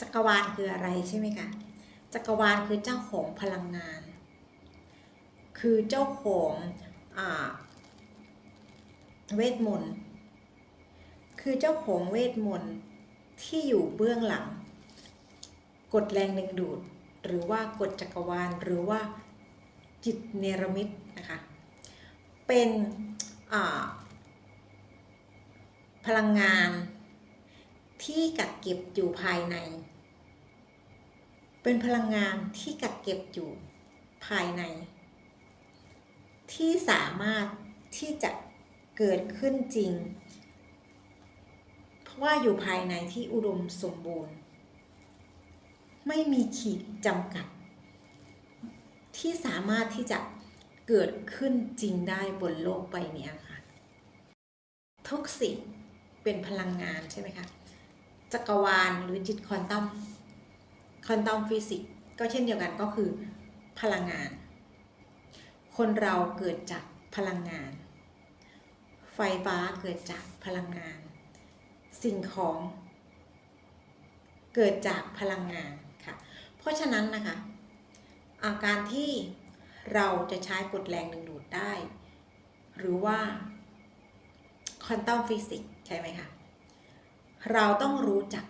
จักรวาลคืออะไรใช่ไหมคะจักรวาลคือเจ้าของพลังงาน คือเจ้าของอเวทมนต์คือเจ้าของเวทมนต์ที่อยู่เบื้องหลัง กฎแรงดึงดูด หรือว่ากฎจักรวาลหรือว่าจิตเนรมิตนะคะเป็นพลังงานที่กักเก็บอยู่ภายใน เป็นพลังงานที่กักเก็บอยู่ภายใน ที่สามารถที่จะเกิดขึ้นจริง เพราะว่าอยู่ภายในที่อุดมสมบูรณ์ ไม่มีขีดจำกัด ที่สามารถที่จะเกิดขึ้นจริงได้บนโลกใบนี้ค่ะ ทุกสิ่งเป็นพลังงานใช่ไหมคะ จักรวาลหรือจิตควอนตัม ควอนตัมฟิสิกส์ก็เช่นเดียวกันก็คือ พลังงาน คนเราเกิดจากพลังงาน ไฟฟ้าเกิดจากพลังงาน สิ่งของ เกิดจากพลังงานค่ะ เพราะฉะนั้นนะคะอาการที่เราจะใช้กฎแรงดึงดูดได้ หรือว่าควอนตัมฟิสิกส์ใช่ไหมคะ เราต้องรู้จัก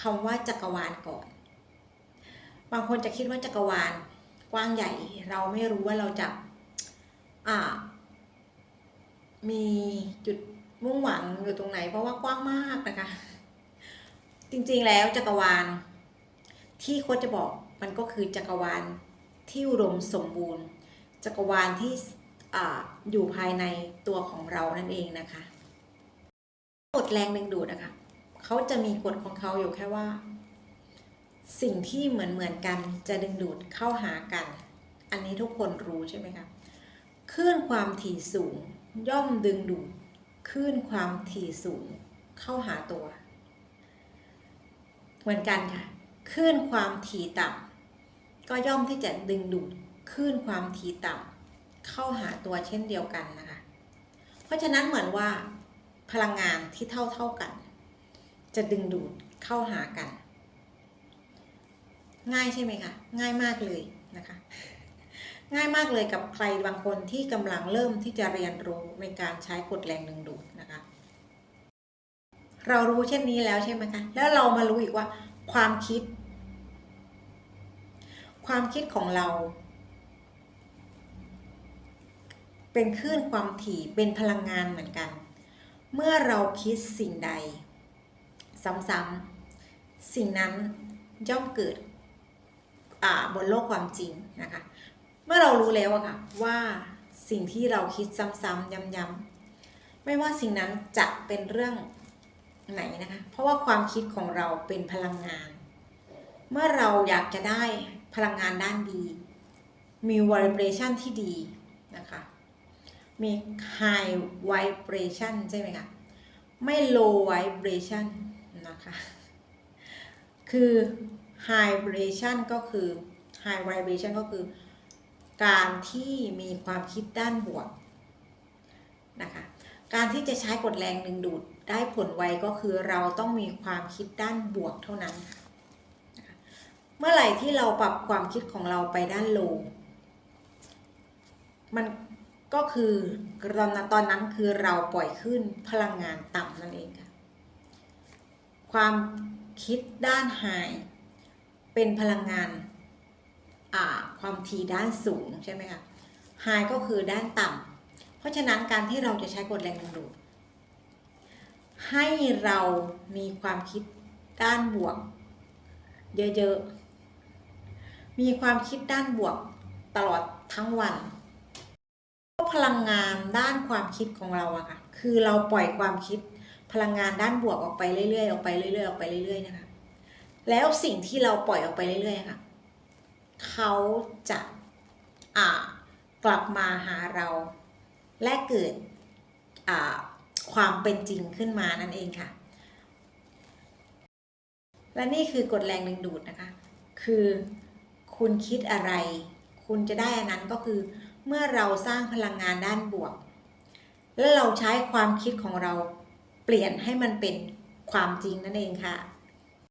คำว่าจักรวาลก่อน บางคนจะคิดว่าจักรวาลกว้างใหญ่ เราไม่รู้ว่าเราจะอ่า มีจุดมุ่งหวังอยู่ตรงไหน เพราะว่ากว้างมากนะคะ จริงๆแล้วจักรวาล ที่โค้ชจะบอกมันก็คือจักรวาลที่อุดมสมบูรณ์ จักรวาลที่ออยู่ภายในตัวของเรานั่นเองนะคะกฎแรงดึงดูดนะคะเขาจะมีกฎของเขาอยู่แค่ว่า สิ่งที่เหมือนเหมือนกันจะดึงดูดเข้าหากัน อันนี้ทุกคนรู้ใช่ไหมคะคลื่นความถี่สูงย่อมดึงดูดคลื่นความถี่สูงเข้าหาตัว เหมือนกันค่ะคลื่นความถี่ต่ำก็ย่อมที่จะดึงดูดคลื่นความถี่ต่ำเข้าหาตัวเช่นเดียวกันนะคะ เพราะฉะนั้นเหมือนว่าพลังงานที่เท่าเท่ากัน จะดึงดูดเข้าหากัน ง่ายใช่ไหมคะ ง่ายมากเลยนะคะ ง่ายมากเลยกับใครบางคนที่กำลังเริ่มที่จะเรียนรู้ในการใช้กฎแรงดึงดูดนะคะ เรารู้เช่นนี้แล้วใช่ไหมคะแล้วเรามารู้อีกว่า ความคิด ความคิดของเรา เป็นคลื่นความถี่เป็นพลังงานเหมือนกัน เมื่อเราคิดสิ่งใด ซ้ำๆสิ่งนั้นย่อมเกิด บนโลกความจริงนะคะ เมื่อเรารู้แล้วอะค่ะว่าสิ่งที่เราคิดซ้ำๆย้ำๆไม่ว่าสิ่งนั้นจะเป็นเรื่องไหนนะคะ เพราะว่าความคิดของเราเป็นพลังงาน เมื่อเราอยากจะได้พลังงานด้านดี มี vibration ที่ดีนะคะ มี high vibration ใช่ไหมคะไม่ low vibration นะคะ คือ high vibration ก็คือ high vibration ก็คือ การที่มีความคิดด้านบวกนะคะการที่จะใช้กฎแรงดึงดูดได้ผลไวก็คือเราต้องมีความคิดด้านบวกเท่านั้น เมื่อไหร่ที่เราปรับความคิดของเราไปด้านโลมันก็คือตอนนั้นตอนนั้นคือเราปล่อยขึ้นพลังงานต่ำนั่นเองค่ะ ความคิดด้านไฮ เป็นพลังงานความถี่ด้านสูงใช่ไหมคะไฮก็คือด้านต่ำเพราะฉะนั้นการที่เราจะใช้กฎแรงดึงดูดให้เรามีความคิดด้านบวก เยอะๆ มีความคิดด้านบวกตลอดทั้งวันพลังงานด้านความคิดของเราอะค่ะ คือเราปล่อยความคิดพลังงานด้านบวกออกไปเรื่อยๆ ออกไปเรื่อยๆ ออกไปเรื่อยๆ นะคะ แล้วสิ่งที่เราปล่อยออกไปเรื่อยๆค่ะเขาจะอ่ากลับมาหาเรา และเกิดอ่าความเป็นจริงขึ้นมานั่นเองค่ะ และนี่คือกฎแรงดึงดูดนะคะ คือคุณคิดอะไร คุณจะได้อันนั้นก็คือ เมื่อเราสร้างพลังงานด้านบวก และเราใช้ความคิดของเราเปลี่ยนให้มันเป็นความจริงนั่นเองค่ะ